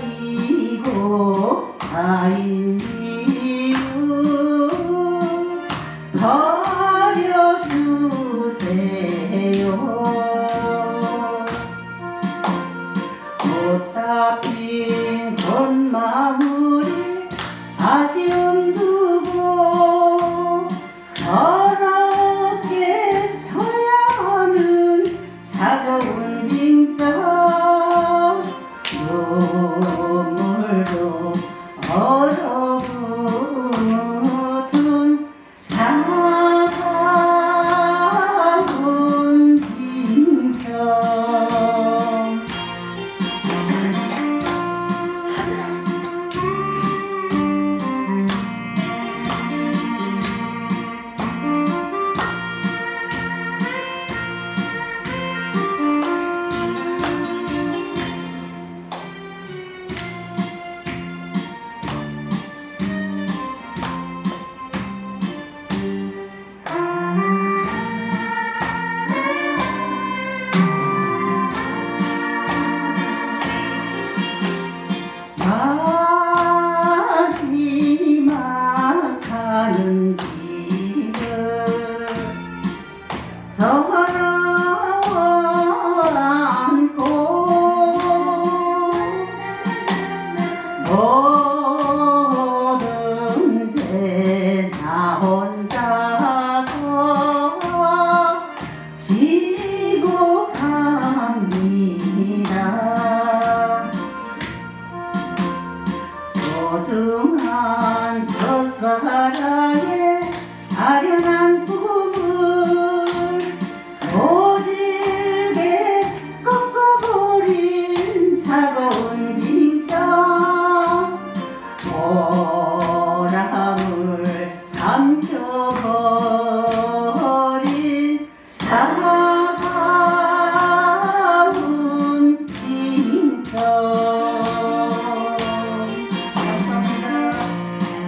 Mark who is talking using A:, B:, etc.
A: 나이고 아인이유 버려주세요. 꽃다 핀 꽃마무리 아쉬움 두고 서럽게 서야 하는 차가운 빈정 보물도 얻어 소중한 첫사랑의 아련한 꿈을 오질게 꺾어버린 차가운 빙장보람을 삼켜버린 차가운 빙장